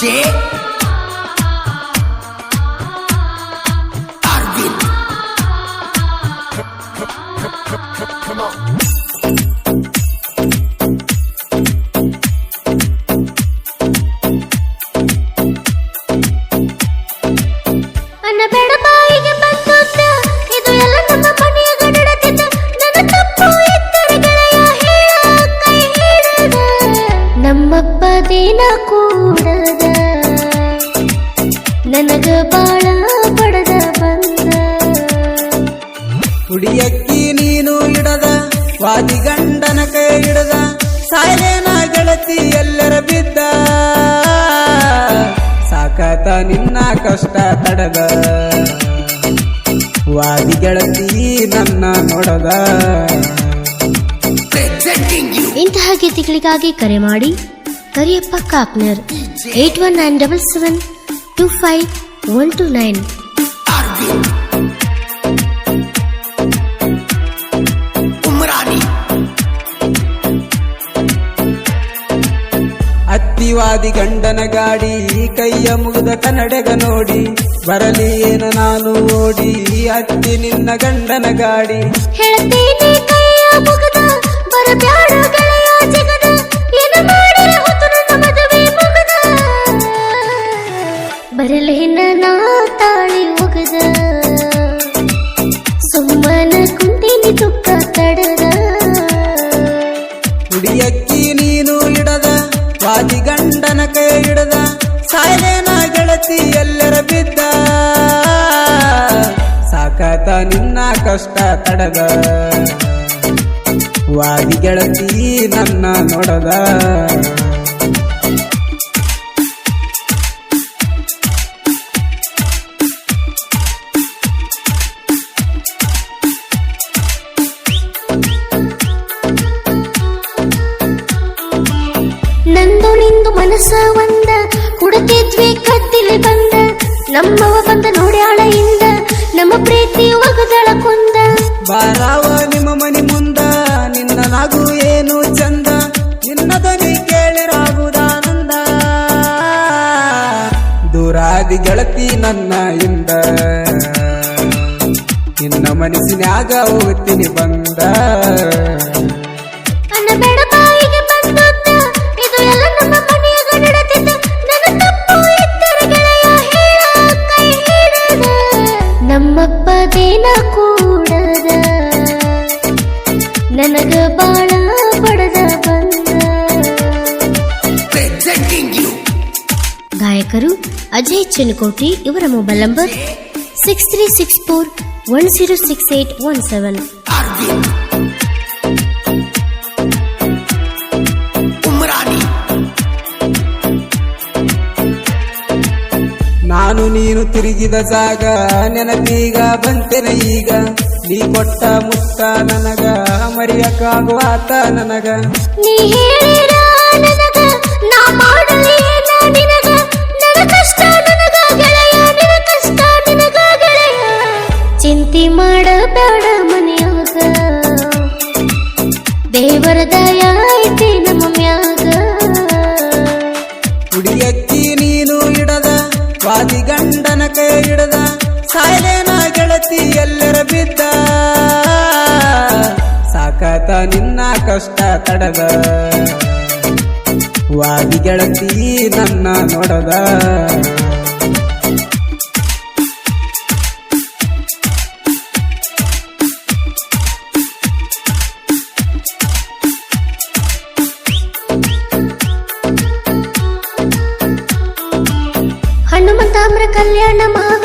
DJ. ಹುಡಿಯಕ್ಕಿ ನೀನು ಇಡದ, ವಾದಿ ಗಂಡನ ಕೈ ಹಿಡದ, ಸಾಯಲೇನ ಗೆಳತಿ ಎಲ್ಲರ ಬಿದ್ದ. ಸಾಕತ ನಿನ್ನ ಕಷ್ಟ ತಡದ ವಾದಿ ಗೆಳತಿ ನನ್ನ ನೋಡದ ಇಂತಹ ಗೀತೆಗಳಿಗಾಗಿ ಕರೆ ಮಾಡಿ Kariyappa ಕಾಪ್ನರ್, eight one nine double seven two five one two nine. ಅತ್ತಿವಾದಿ ಗಂಡನ ಗಾಡಿ ಕೈಯ ಮುಗಿದ ಕನ್ನಡಗ ನೋಡಿ. ಬರಲಿ ಏನ ನಾನು ಓಡಿ ಅತ್ತಿ ನಿನ್ನ ಗಂಡನ ಗಾಡಿ. ಅಕ್ಕಿ ಬರಲೇನ ನಾ ತಾಳಿ ಮುಗದ? ಸುಮ್ಮನ ಕುಂತೀನಿ ತುಕ್ಕ ತಡದ. ಹುಡಿಯಕ್ಕಿ ನೀನು ಇಡದ ವಾದಿ ಗಂಡನ ಕೈ ಹಿಡ್ದ ಸಾಯಲೇನ ಗೆಳತಿ ಎಲ್ಲರ ಬಿದ್ದ. ಸಾಕತ ನಿನ್ನ ಕಷ್ಟ ತಡದ ವಾದಿ ಗೆಳತಿ ನನ್ನ ನೋಡದ ನಂದು ಮನಸ್ಸ ಒಂದ ಕುಡತಿದ್ವಿ ಕತ್ತಿಲಿ ಬಂದ ನಮ್ಮವ ಬಂದ ನೋಡ್ಯಾಳ ಇಂದ ನಮ್ಮ ಪ್ರೀತಿ ಒಗದಳ ಕುಂದ. ಬಾರಾವ ನಿಮ್ಮ ಮನಿ ಮುಂದ, ನಿನ್ನ ನಾಗು ಏನು ಚಂದ, ನಿನ್ನ ಧ್ವನಿ ಕೇಳಿರಾಗುದಾನಂದ ದೂರಾದಿ ಗೆಳತಿ ನನ್ನ ಇಂದ, ನಿನ್ನ ಮನಸ್ಸಿನಾಗ ಹೋಗ್ತೀನಿ ಬಂದ. ನನಗ ಬಾಳ ಪಡದ ಬಂದ. ಯು ಗಾಯಕರು ಅಜಯ್ ಚಿನಕೋಟಿ ಇವರ mobile number six three six four one zero six eight one seven ನಾನು ನೀನು ತಿರುಗಿದ ಜಾಗ. ನೆನಪೀಗ ಬಂತೆನ ಈಗ. ನೀ ಕೊಟ್ಟ ಮುತ್ತ ನನಗ ಮರೆಯಕ್ಕಾಗುವಾತ ನನಗ. ನೀ ಹೇಳಿರ ನನಗ ನಾ ಮಾಡಲೇನ ವಾದಿ ಗಂಡನ ಕೈ ಹಿಡದ ಸಾಯಲೇನ ಗೆಳತಿ ಎಲ್ಲರ ಬಿದ್ದ. ಸಾಕತ ನಿನ್ನ ಕಷ್ಟ ತಡದ. ವಾದಿ ಗೆಳತಿ ನನ್ನ ನೋಡದ. ಹನುಮಂತಾಮ್ರ ಕಲ್ಯಾಣ ಮಾವ.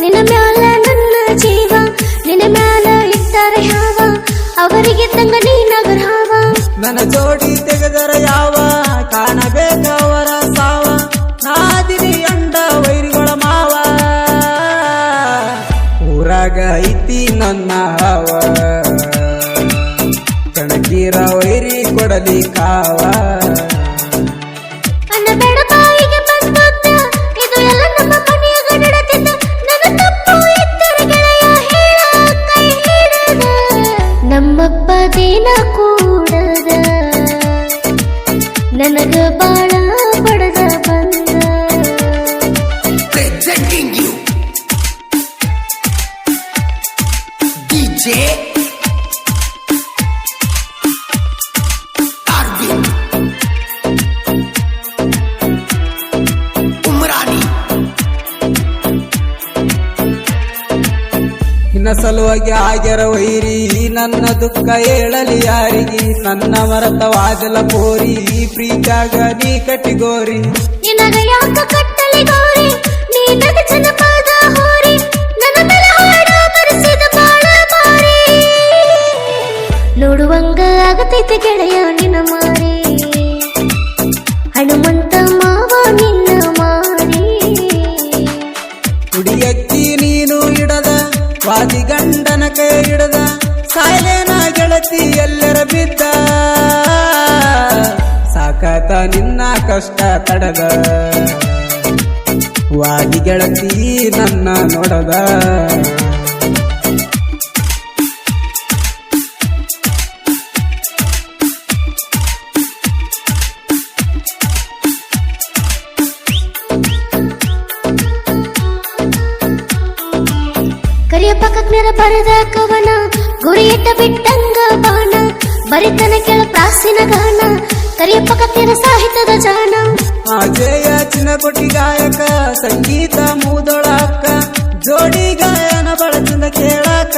ನಿನ್ನ ಮ್ಯಾಲ ನನ್ನ ಜೀವ. ನಿನ್ನ ಮ್ಯಾಲ ಇದ್ದಾರೆ ಹಾವ. ಅವರಿಗೆ ತಂಗ ನೀನಗರ ನನ್ನ ಜೋಡಿ ತೆಗೆದರ ಯಾವ? ಕಾಣಬೇಕವರ ಸಾವ. ನಾದಿನಿ ಅಂಡ ವೈರಿಗಳ ಮಾವ. ಊರಾಗ ಐತಿ ನನ್ನ ಹಾವ. ಕಣಕೀರ ವೈರಿ ಕೊಡಲಿ ಕಾವ. ಕೂಡದ. ನನಗ ಬಾಳ ನಿನ್ನ ಸಲುವಾಗಿ ಆಗ್ಯರ ವೈರಿ ನನ್ನ ದುಃಖ ಹೇಳಲಿ ಯಾರಿಗೆ? ನನ್ನ ಮರತವಾದಲ ಕೋರಿ ಪ್ರೀತಾಗ ನೀ ಕಟ್ಟಿಗೋರಿ. ನಿನಗ ಯಾಕ ಕಟ್ಟಲಿ ಗೌರಿ? ನೀ ನನ್ನ ಜನಪದ ಹೋರಿ. ನನ್ನ ಮೇಲೆ ಹಾಡ ಬರೆಸಿದ ಬಾಳ ಮಾರಿ ನೋಡುವಂಗ ಆಗತೈತೆ ಗೆಳೆಯ ನಿನ್ನ ಮಾರಿ. ಹನುಮಂತ ಮಾವ ನಿನ್ನ ಮಾರಿ. ಕುಡಿಯಕ್ಕಿ ನೀನು ಇಡದ ವಾದಿ ಗಂಡನ ಕೈ ಹಿಡದ ಸಾಯಲೇನ ಗೆಳತಿ ಎಲ್ಲರ ಬಿದ್ದ. ಸಾಕತ ನಿನ್ನ ಕಷ್ಟ ತಡದ. ವಾದಿ ಗೆಳತಿ ನನ್ನ ನೋಡದ. ಕಗ್ನರ ಬರೆದ ಕವನ, ಗುರಿಯಿಟ್ಟ ಬಿಟ್ಟಂಗ ಬಾಣ, ಬರಿತನ ಕೆಳ ಪ್ರಾಸಿನ ಗಾನ ಕರಿಯಪ್ಪ ಕತ್ತಿನ ಸಾಹಿತ್ಯದ ಜಾಣ. ಅಜಯ ಚಿನ್ನಕೊಟ್ಟಿ ಗಾಯಕ, ಸಂಗೀತ ಮೂದೊಳಕ, ಜೋಡಿ ಗಾಯನ ಬಳಸಿದ ಕೇಳಕ.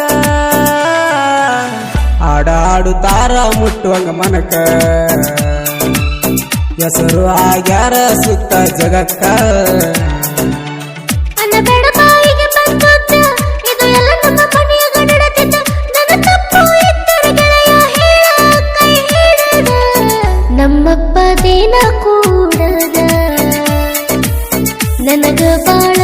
ತಾರ ಮುಟ್ಟುವಂಗ ಮನಕ. ಹೆಸರು ಆಗ್ಯಾರ ಸುತ್ತ ಜಗಕ್ಕ. ನೀನ ಕೂಡದ. ನನಗ ಬಾಳ